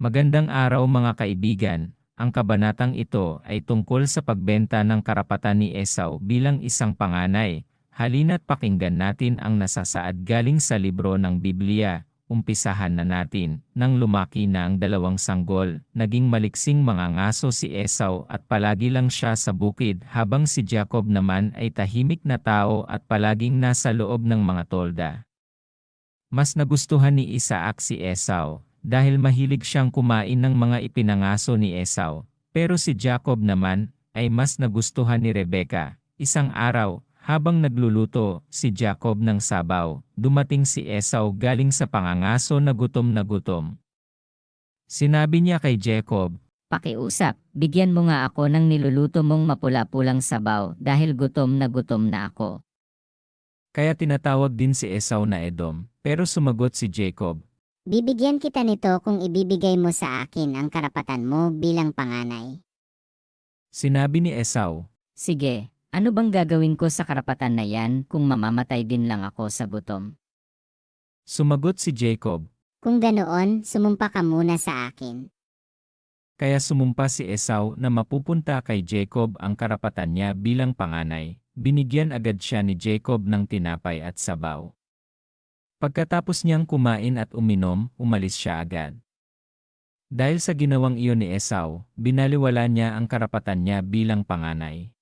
Magandang araw mga kaibigan, ang kabanatang ito ay tungkol sa pagbenta ng karapatan ni Esau bilang isang panganay. Halina't pakinggan natin ang nasasaad galing sa libro ng Biblia. Umpisahan na natin, nang lumaki na ang dalawang sanggol, naging maliksing mga ngaso si Esau at palagi lang siya sa bukid habang si Jacob naman ay tahimik na tao at palaging nasa loob ng mga tolda. Mas nagustuhan ni Isaac si Esau, dahil mahilig siyang kumain ng mga ipinangaso ni Esau. Pero si Jacob naman, ay mas nagustuhan ni Rebecca. Isang araw, habang nagluluto si Jacob ng sabaw, dumating si Esau galing sa pangangaso na gutom na gutom. Sinabi niya kay Jacob, Pakiusap, bigyan mo nga ako ng niluluto mong mapula-pulang sabaw dahil gutom na gutom na ako. kaya tinatawag din si Esau na Edom. Pero sumagot si Jacob, Bibigyan kita nito kung ibibigay mo sa akin ang karapatan mo bilang panganay. Sinabi ni Esau, Sige, ano bang gagawin ko sa karapatan na yan kung mamamatay din lang ako sa gutom? Sumagot si Jacob, Kung ganoon, sumumpa ka muna sa akin. kaya sumumpa si Esau na mapupunta kay Jacob ang karapatan niya bilang panganay. Binigyan agad siya ni Jacob ng tinapay at sabaw. Pagkatapos niyang kumain at uminom, umalis siya agad. Dahil sa ginawang iyon ni Esau, binaliwala niya ang karapatan niya bilang panganay.